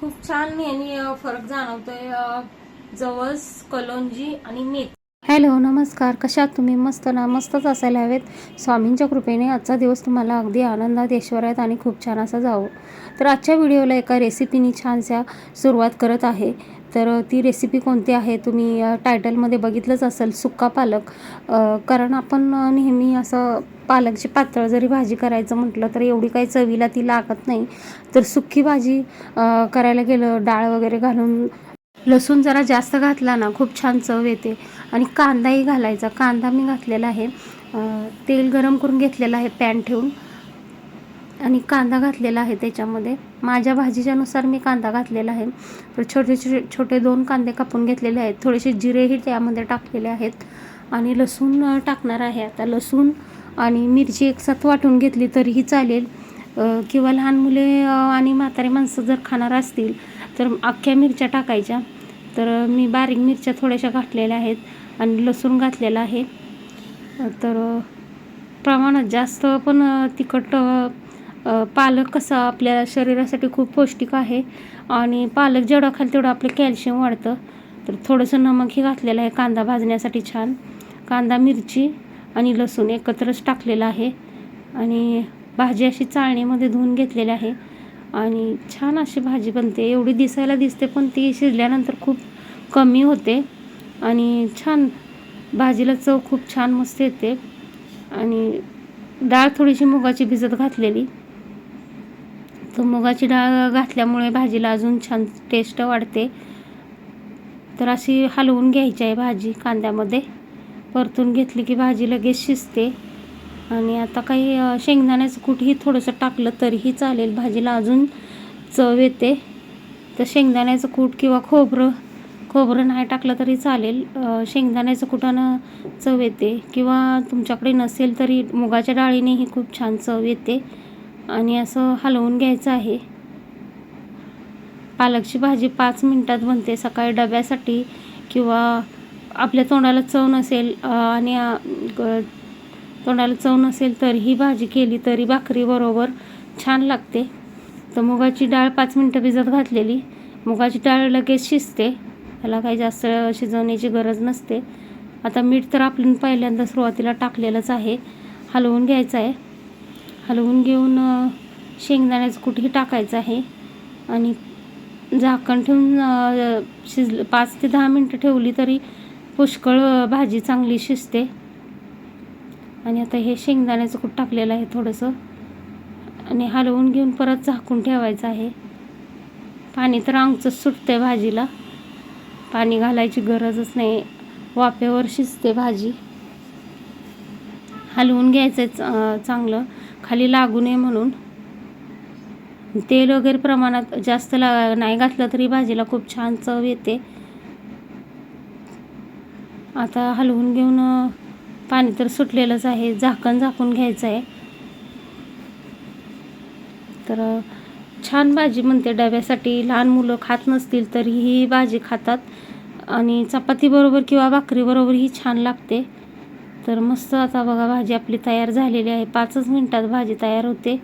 खूप छान यांनी फरक जाणवतोय जवस कलोंजी आणि मेथी. हॅलो नमस्कार. कशात तुम्ही? मस्त ना? मस्तच असायला हवेत. स्वामींच्या कृपेने आजचा दिवस तुम्हाला अगदी आनंदात ऐश्वर्यात आणि खूप छान असा जावो. तर आजच्या व्हिडिओला एका रेसिपीनी छानशा सुरुवात करत आहे. तर ती रेसिपी कोणती आहे तुम्ही टायटलमध्ये बघितलंच असेल सुक्का पालक. कारण आपण नेहमी असं पालकची पातळ जरी भाजी करायचं म्हटलं तर एवढी काही चवीला ती लागत नाही. तर सुक्की भाजी करायला गेलं डाळ वगैरे घालून लसूण जरा जास्त घातला ना खूप छान चव येते. आणि कांदाही घालायचा. कांदा मी घातलेला आहे. तेल गरम करून घेतलेलं आहे पॅन ठेवून. आणि कांदा घातलेला आहे त्याच्यामध्ये. माझ्या भाजीच्यानुसार मी कांदा घातलेला आहे. तर छोटे छोटे छोटे दोन कांदे कापून घेतलेले आहेत. थोडेसे जिरेही त्यामध्ये टाकलेले आहेत. आणि लसूण टाकणार आहे आता. लसूण आणि मिरची एकसाथ वाटून घेतली तरीही चालेल. किंवा लहान मुले आणि म्हातारे माणसं जर खाणार असतील तर अख्ख्या मिरच्या टाकायच्या. तर मी बारीक मिरच्या थोड्याशा घातलेल्या आहेत आणि लसूण घातलेला आहे. तर प्रमाणात जास्त पण तिखट पालक कसा आपल्या शरीरासाठी खूप पौष्टिक आहे आणि पालक जेवढा खाल तेवढं आपलं कॅल्शियम वाढतं. तर थोडंसं नमकही घातलेलं आहे कांदा भाजण्यासाठी छान. कांदा मिरची आणि लसूण एकत्रच टाकलेलं आहे. आणि भाजी अशी चाळणीमध्ये धुवून घेतलेली आहे. आणि छान अशी भाजी बनते. एवढी दिसायला दिसते पण ती शिजल्यानंतर खूप कमी होते. आणि छान भाजीला चव खूप छान मस्त येते. आणि डाळ थोडीशी मुगाची भिजत घातलेली. मुगाची डाळ घातल्यामुळे भाजीला अजून छान टेस्ट वाढते. तर अशी हलवून घ्यायची आहे भाजी कांद्यामध्ये. परतून घेतली की भाजी लगेच शिजते. आणि आता काही शेंगदाण्याचं कुठेही थोडंसं टाकलं तरीही चालेल. भाजीला अजून चव येते. तर शेंगदाण्याचं कूट किंवा खोबरं खोबरं नाही टाकलं तरी चालेल. शेंगदाण्याचं कुटानं चव येते. किंवा तुमच्याकडे नसेल तरी मुगाच्या डाळीनेही खूप छान चव येते. आणि असं हलवून घ्यायचं आहे. पालकची भाजी पाच मिनटात बनते. सकाळी डब्यासाठी किंवा आपल्या तोंडाला चव नसेल आणि ग- तोंडाला चव नसेल तर ही भाजी केली तरी भाकरीबरोबर छान लागते. तर मुगाची डाळ पाच मिनटं भिजत घातलेली. मुगाची डाळ लगेच शिजते. त्याला काही जास्त शिजवण्याची गरज नसते. आता मीठ तर आपण पहिल्यांदा सुरुवातीला टाकलेलंच आहे. हलवून घ्यायचं आहे. हलवून घेऊन शेंगदाण्याचं कुठेही टाकायचं आहे. आणि झाकण ठेवून शिजलं पाच ते दहा मिनटं ठेवली तरी पुष्कळ भाजी चांगली शिजते. आणि आता हे शेंगदाण्याचं कूट टाकलेलं आहे थोडंसं. आणि हलवून घेऊन परत झाकून ठेवायचं आहे. पाणी तर आमचंच सुटतंय भाजीला. पाणी घालायची गरजच नाही. वाफेवर शिजते भाजी. हलवून घ्यायचं आहे चांगलं. खाली लागू नये म्हणून. तेल वगैरे प्रमाणात जास्त ला नाही घातलं तरी भाजीला खूप छान चव येते. आता हलवून घेऊन पाणी तर सुटलेलंच आहे. झाकण झाकून घ्यायचं आहे. तर छान भाजी म्हणते डब्यासाठी. लहान मुलं खात नसतील तरी ही भाजी खातात. आणि चपातीबरोबर किंवा भाकरीबरोबर ही छान लागते. तर मस्त आता बघा भाजी आपली तयार झालेली आहे. पाचच मिनटात भाजी तयार होते.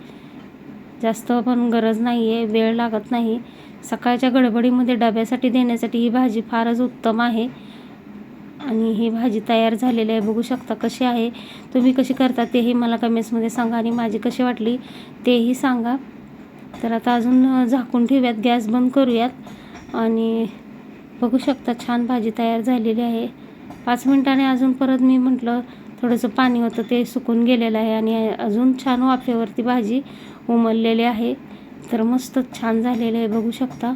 जास्त पण गरज नाही आहे वेळ लागत नाही. सकाळच्या गडबडीमध्ये डब्यासाठी देण्यासाठी ही भाजी फारच उत्तम आहे. आणि ही भाजी तयार झालेली आहे. बघू शकता कशी आहे. तुम्ही कशी करता तेही मला कमेंट्समध्ये सांगा आणि माझी कशी वाटली तेही सांगा. तर आता अजून झाकून ठेवूयात. गॅस बंद करूयात. आणि बघू शकता छान भाजी तयार झालेली आहे. पाच मिनटाने अजून परत मी म्हटलं थोडंसं पाणी होतं ते सुकून गेलेलं आहे आणि अजून छान वाफेवरती भाजी उमललेली आहे. तर मस्त छान झालेलं आहे बघू शकता.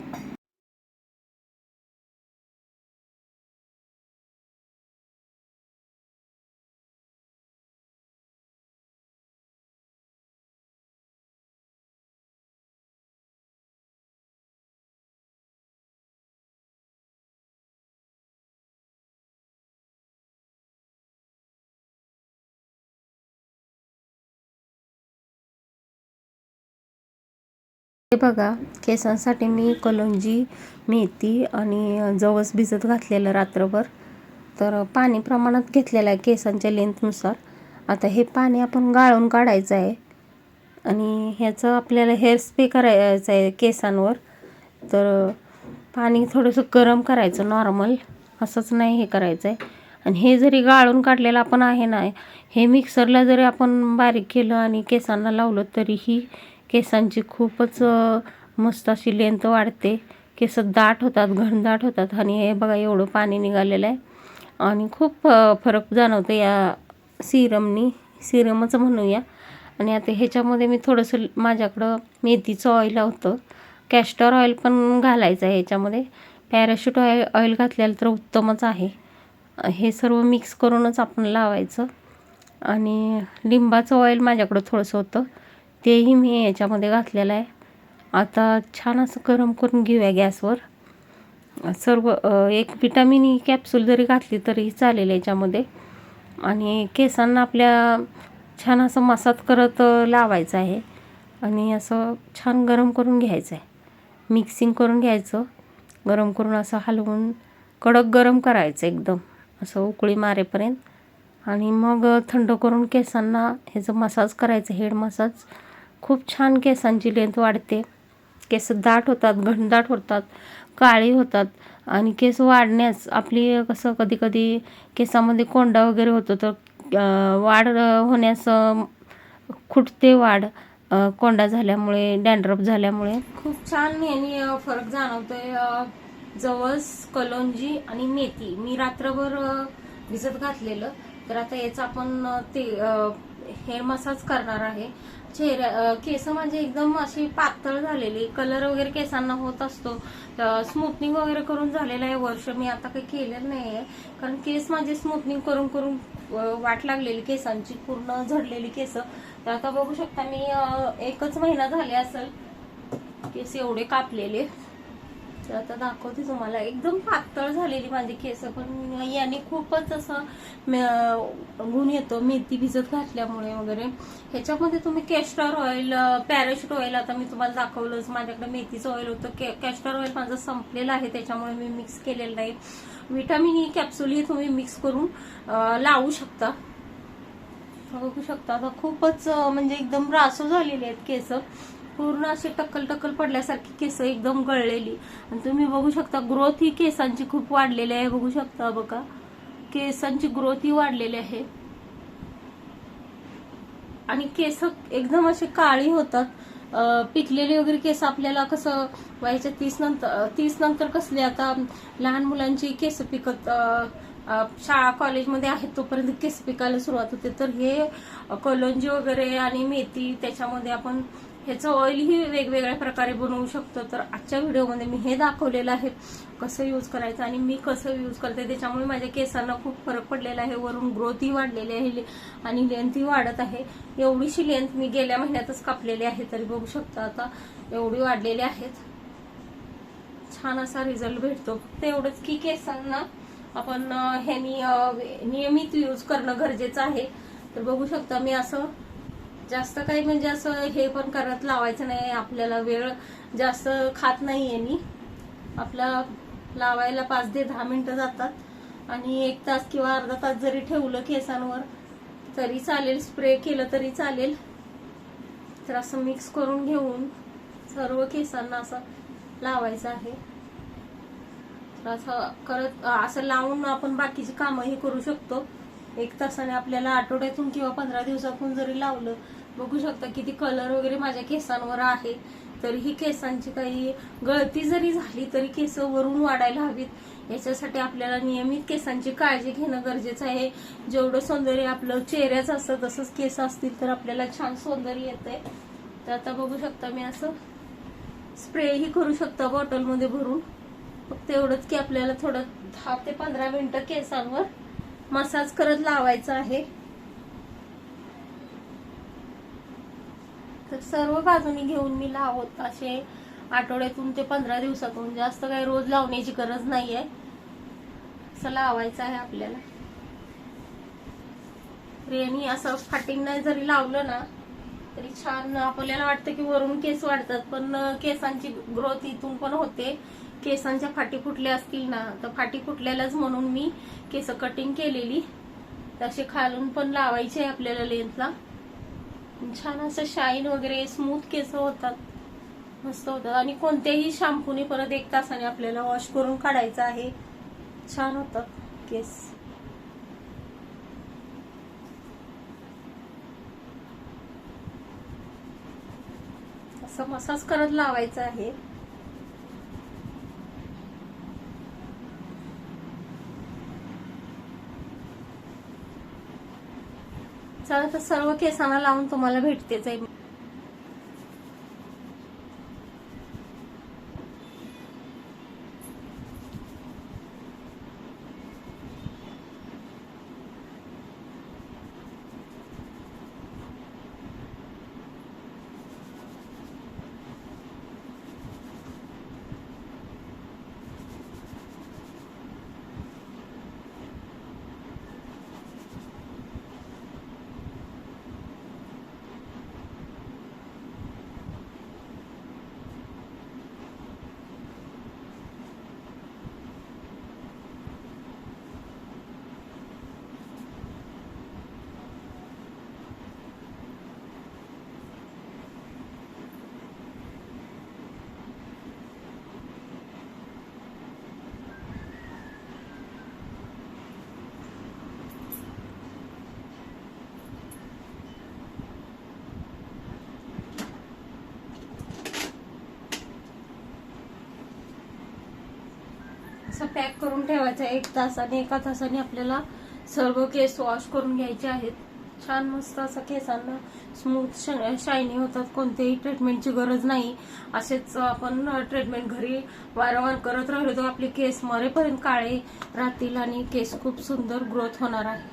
हे बघा केसांसाठी मी कलोंजी मेथी आणि जवस भिजत घातलेलं रात्रभर. तर पाणी प्रमाणात घेतलेलं आहे केसांच्या लेंथनुसार. आता हे पाणी आपण गाळून काढायचं आहे. आणि ह्याचं आपल्याला हेअर स्प्रे करायचं आहे केसांवर. तर पाणी थोडंसं गरम करायचं नॉर्मल. असंच नाही हे करायचं आहे. आणि हे जरी गाळून काढलेलं आपण आहे ना हे मिक्सरला जरी आपण बारीक केलं आणि केसांना लावलं तरीही केसांची खूपच मस्त अशी लेंथ वाढते. केस दाट होतात घनदाट होतात आणि हे बघा एवढं पाणी निघालेलं आहे. आणि खूप फरक जाणवतो या सिरमनी सिरमच म्हणूया. आणि आता ह्याच्यामध्ये मी थोडंसं माझ्याकडं मेथीचं ऑइल होतं. कॅस्टर ऑइल पण घालायचं आहे ह्याच्यामध्ये. पॅराशूट ऑइल ऑइल घातलेलं तर उत्तमच आहे. हे सर्व मिक्स करूनच आपण लावायचं. आणि लिंबाचं ऑइल माझ्याकडं थोडंसं होतं. तेही मी याच्यामध्ये घातलेलं आहे. आता छान असं गरम करून घेऊया गॅसवर. सर्व एक विटामिन ई कॅप्सूल जरी घातली तरी चालेल याच्यामध्ये. आणि केसांना आपल्या छान असं मसाज करत लावायचं आहे. आणि असं छान गरम करून घ्यायचं आहे. मिक्सिंग करून घ्यायचं. गरम करून असं हलवून कडक गरम करायचं एकदम. असं उकळी मारेपर्यंत. आणि मग थंड करून केसांना ह्याचं मसाज करायचं हेड मसाज खूप छान केसांची लेंथ वाढते. केस दाट होतात घनदाट होतात काळी होतात आणि केस वाढण्यास आपली कसं कधी कधी केसामध्ये कोंडा वगैरे होतो तर वाढ होण्यास खुटते वाढ कोंडा झाल्यामुळे डॅन्ड्रप झाल्यामुळे. खूप छान यांनी फरक जाणवतोय जवस कलोंजी आणि मेथी. मी रात्रभर भिजत घातलेलं. तर आता याचा आपण ते हेअर मसाज करणार आहे. चेहऱ्या केस म्हणजे एकदम अशी पातळ झालेली कलर वगैरे केसांना होत असतो. स्मूथनिंग वगैरे करून झालेलं आहे वर्ष मी आता काही केलेलं नाही आहे कारण केस माझे स्मूथनिंग करून करून वाट लागलेली केसांची पूर्ण झडलेली केस. तर आता बघू शकता मी एकच महिना झाले असेल केस एवढे कापलेले. तर आता दाखवते तुम्हाला. एकदम पातळ झालेली माझी केस पण याने खूपच असं गुण येतो मेथी भिजत घातल्यामुळे वगैरे. ह्याच्यामध्ये तुम्ही कॅस्टर ऑइल पॅराशूट ऑइल आता मी तुम्हाला दाखवलंच. माझ्याकडे मेथीचं ऑइल होतं. कॅस्टर ऑइल माझं संपलेलं आहे त्याच्यामुळे मी मिक्स केलेलं नाही. विटामिन ई कॅप्सूल ही तुम्ही मिक्स करून लावू शकता. बघू शकता. आता खूपच म्हणजे एकदम रासो झालेली आहेत केस. पूर्ण असे टक्कल टक्कल पडल्यासारखी केस एकदम गळलेली. आणि तुम्ही बघू शकता ग्रोथ ही केसांची खूप वाढलेली आहे. बघू शकता बघा. केसांची ग्रोथ ही वाढलेली आहे. आणि केस एकदम असे काळी होतात. पिकलेले वगैरे केस आपल्याला कसं व्हायच्या तीस नंतर तीस नंतर कसले? आता लहान मुलांची केस पिकत शाळा कॉलेजमध्ये आहेत तोपर्यंत केस पिकायला सुरुवात होते. तर हे कलोंजी वगैरे आणि मेथी त्याच्यामध्ये आपण ह्याचं ऑइलही वेगवेगळ्या प्रकारे बनवू शकतो. तर आजच्या व्हिडिओमध्ये मी हे दाखवलेलं आहे कसं यूज करायचं आणि मी कसं यूज करते. त्याच्यामुळे माझ्या केसांना खूप फरक पडलेला आहे. वरून ग्रोथही वाढलेली आहे आणि लेंथही वाढत आहे. एवढीशी लेंथ मी गेल्या महिन्यातच कापलेली आहे तरी बघू शकता आता एवढी वाढलेली आहेत. छान असा रिझल्ट भेटतो. फक्त एवढंच की केसांना आपण हे ह्यानी नियमित यूज करणं गरजेचं आहे. तर बघू शकता मी असं जास्त काही म्हणजे असं हे पण करत लावायचं नाही. आपल्याला वेळ जास्त खात नाही मी. आपला लावायला पाच ते दहा मिनिटं जातात. आणि एक तास किंवा अर्धा तास जरी ठेवलं केसांवर तरी चालेल. स्प्रे केलं तरी चालेल. तर असं मिक्स करून घेऊन सर्व केसांना असं लावायचं आहे. तर असं करत असं लावून आपण बाकीची कामंही करू शकतो. एक तासाने आपल्याला आठवड्यातून किंवा पंधरा दिवसातून जरी लावलं बघू शकता किती कलर वगैरे माझ्या केसांवर आहे. तरीही केसांची काही गळती जरी झाली तरी केस वरून वाढायला हवीत. याच्यासाठी आपल्याला नियमित केसांची काळजी घेणं गरजेचं आहे. जेवढं सौंदर्य आपलं चेहऱ्याचं असतं तसंच केस असतील तर आपल्याला छान सौंदर्य येतंय. तर आता बघू शकता मी असं स्प्रेही करू शकता बॉटलमध्ये भरून. फक्त एवढंच की आपल्याला थोडं दहा ते पंधरा मिनिटं केसांवर मसाज करत लावायचा आहे. तर सर्व बाजूनी घेऊन मी लावत असे. आठवड्यातून ते पंधरा दिवसातून. जास्त काही रोज लावण्याची गरज नाहीये. असं लावायचं आहे आपल्याला. रेणी असं फाटिंग नाही जरी लावलं ना तरी छान आपल्याला वाटतं की वरून केस वाढतात. पण केसांची ग्रोथ इथून पण होते. केसांच्या फाटी फुटल्या असतील ना तर फाटी फुटल्यालाच म्हणून मी केस कटिंग केलेली. तसे खालून पण लावायचे आहे आपल्याला लेन्थला छान असं शाईन वगैरे स्मूथ केस होतात. मस्त होतात. आणि कोणत्याही शॅम्पूने परत एक तासाने आपल्याला वॉश करून काढायचं आहे. छान होतात केस. असं मसाज करत लावायचं आहे. तर सर्व केसांना लावून तुम्हाला भेटते जाईल असं पॅक करून ठेवायचं एक तासाने एका तासाने आपल्याला सर्व केस वॉश करून घ्यायचे आहेत. छान मस्त असं केसांना स्मूथ शायनी होतात. कोणत्याही ट्रीटमेंटची गरज नाही. असेच आपण ट्रीटमेंट घरी वारंवार करत राहिलो तर आपले केस मरेपर्यंत काळे राहतील आणि केस खूप सुंदर ग्रोथ होणार आहे.